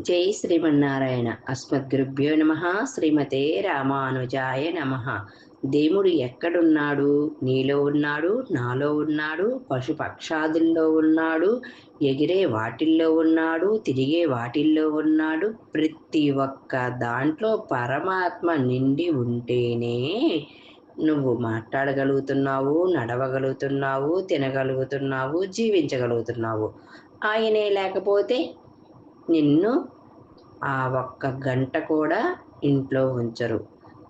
జై శ్రీమన్నారాయణ. అస్మద్గురుభ్యో నమ. శ్రీమతే రామానుజాయ నమ. దేవుడు ఎక్కడున్నాడు? నీలో ఉన్నాడు? నాలో ఉన్నాడు? పశుపక్షాదుల్లో ఉన్నాడు? ఎగిరే వాటిల్లో ఉన్నాడు? తిరిగే వాటిల్లో ఉన్నాడు? ప్రతి ఒక్క దాంట్లో పరమాత్మ నిండి ఉంటేనే నువ్వు మాట్లాడగలుగుతున్నావు నడవగలుగుతున్నావు తినగలుగుతున్నావు జీవించగలుగుతున్నావు. ఆయనే లేకపోతే నిన్ను ఆ ఒక్క గంట కూడా ఇంట్లో ఉంచరు.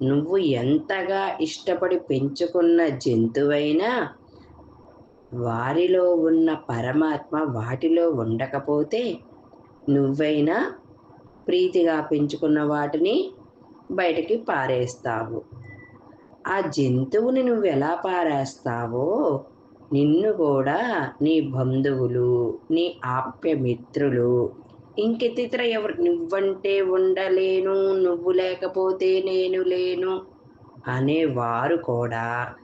నువ్వు ఎంతగా ఇష్టపడి పెంచుకున్న జంతువైనా వారిలో ఉన్న పరమాత్మ వాటిలో ఉండకపోతే నువ్వైనా ప్రీతిగా పెంచుకున్న వాటిని బయటికి పారేస్తావు. ఆ జంతువుని నువ్వు ఎలా పారేస్తావో నిన్ను కూడా నీ బంధువులు నీ ఆప్యమిత్రులు ఇంకెత్తితర ఎవరు నువ్వంటే ఉండలేను నువ్వు లేకపోతే నేను లేను అనేవారు కూడా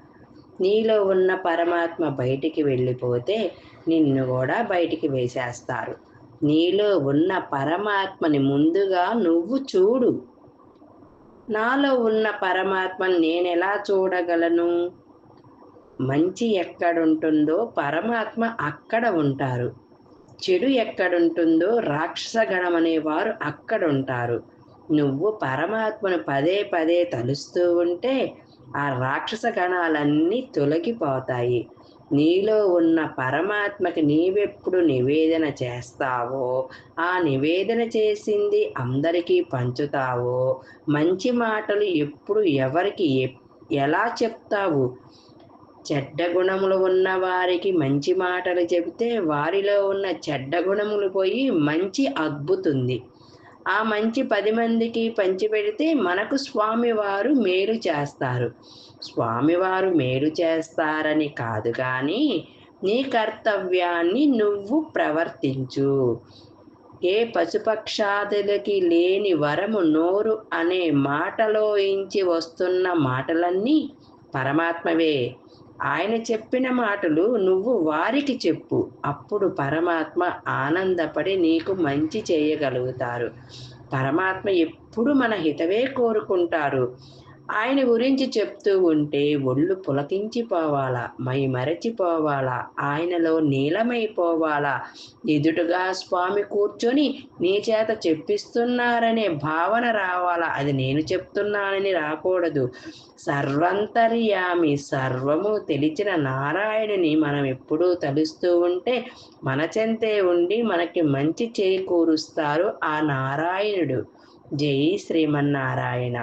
నీలో ఉన్న పరమాత్మ బయటికి వెళ్ళిపోతే నిన్ను కూడా బయటికి వేసేస్తారు. నీలో ఉన్న పరమాత్మని ముందుగా నువ్వు చూడు. నాలో ఉన్న పరమాత్మని నేను ఎలా చూడగలను? మంచి ఎక్కడుంటుందో పరమాత్మ అక్కడ ఉంటారు. చెడు ఎక్కడుంటుందో రాక్షసగణం అనేవారు అక్కడ ఉంటారు నువ్వు పరమాత్మను పదే పదే తలుస్తూ ఉంటే ఆ రాక్షస గణాలన్నీ తొలగిపోతాయి. నీలో ఉన్న పరమాత్మకి నీవెప్పుడు నివేదన చేస్తావో ఆ నివేదన చేసింది అందరికీ పంచుతావో మంచి మాటలు ఎప్పుడు ఎవరికి ఎలా చెప్తావు? చెడ్డ గుణములు ఉన్న వారికి మంచి మాటలు చెబితే వారిలో ఉన్న చెడ్డ గుణములు పోయి మంచి అద్భుతుంది. ఆ మంచి పది మందికి పంచిపెడితే మనకు స్వామివారు మేలు చేస్తారు. స్వామివారు మేలు చేస్తారని కాదు కానీ నీ కర్తవ్యాన్ని నువ్వు ప్రవర్తించు. ఏ పశుపక్షాదులకి లేని వరము నోరు అనే మాటలో ఇంచి వస్తున్న మాటలన్నీ పరమాత్మవే. ఆయన చెప్పిన మాటలు నువ్వు వారికి చెప్పు. అప్పుడు పరమాత్మ ఆనందపడి నీకు మంచి చేయగలుగుతారు. పరమాత్మ ఎప్పుడు మన హితవే కోరుకుంటారు. ఆయన గురించి చెప్తూ ఉంటే ఒళ్ళు పులకించిపోవాలా మై మరచిపోవాలా ఆయనలో నీలమైపోవాలా ఎదుటగా స్వామి కూర్చొని నీ చేత చెప్పిస్తున్నారనే భావన రావాలా? అది నేను చెప్తున్నానని రాకూడదు. సర్వంతర్యామి సర్వము తెలిచిన నారాయణుని మనం ఎప్పుడూ తలుస్తూ ఉంటే మన చెంతే ఉండి మనకి మంచి చేకూరుస్తారు ఆ నారాయణుడు. జై శ్రీమన్నారాయణ.